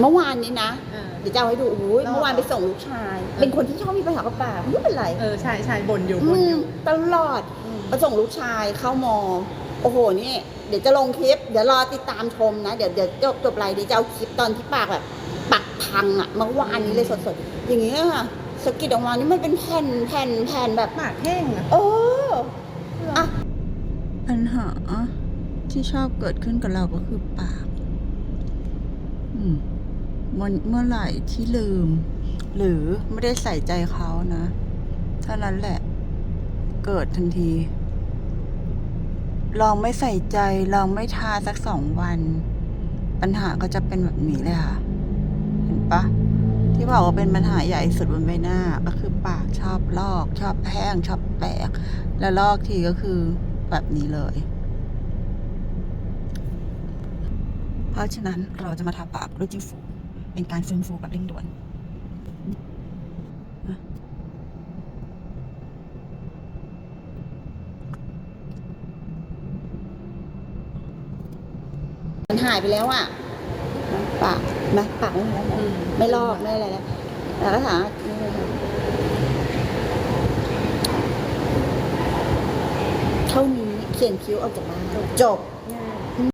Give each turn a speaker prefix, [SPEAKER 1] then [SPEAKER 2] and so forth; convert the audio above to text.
[SPEAKER 1] เมื่อวานนี้นะ
[SPEAKER 2] เออ
[SPEAKER 1] เดี๋ยวจะเอาให้ดูโอ้ย
[SPEAKER 2] แล้ว
[SPEAKER 1] เมื่อวานไปส่งลูกชาย เป็นคนที่ชอบมีปัญหากับปากไม่เป็นไร
[SPEAKER 2] เออ ใช่ใช่บ่นอยู่
[SPEAKER 1] อื
[SPEAKER 2] บ่นอ
[SPEAKER 1] ม
[SPEAKER 2] ยู่
[SPEAKER 1] ตลอด
[SPEAKER 2] อืม
[SPEAKER 1] ไปส่งลูกชายเข้ามอ โอ้โหนี่เดี๋ยวจะลงคลิป เดี๋ยวรอติดตามชมนะ เดี๋ยวเดี๋ยวจบจบไลน์เดียวจะเอาคลิปตอนที่ปากแบบปากพังอะเมื่อวานนี้เลยสดๆ อย่างเงี้ยค่ะสะกิดออกมานี่มันเป็นแผ่นแผ่นแผ่นแบบ
[SPEAKER 2] ปากแห้งอะ
[SPEAKER 1] เออ
[SPEAKER 2] อะ
[SPEAKER 1] ปัญหาที่ชอบเกิดขึ้นกับเราก็คือปาก อืม มันเมื่อไหร่ที่ลืม หรือไม่ได้ใส่ใจเขานะเท่านั้นแหละ เกิดทันที ลองไม่ใส่ใจ ลองไม่ทาสักสองวัน ปัญหาก็จะเป็นแบบนี้เลยค่ะ เห็นปะที่บอกว่าเป็นปัญหาใหญ่สุดบนใบหน้า ก็คือปากชอบลอก ชอบแห้งชอบแตก แล้วลอกทีก็คือแบบนี้เลย เพราะฉะนั้นเราจะมาทาปากด้วยจิ้มฟู เป็นการฟื้นฟูแบบเร่งด่วนนะมันหายไปแล้วอะปากไหมปากไม่มีแล้วนะ
[SPEAKER 2] อืม
[SPEAKER 1] ไม่ลอกไม่อะไรแล้วแต่ก็ถามนี่เลยค่ะเท่านี้เขียนคิ้วออกจากบ้านจบ
[SPEAKER 2] เนี่ย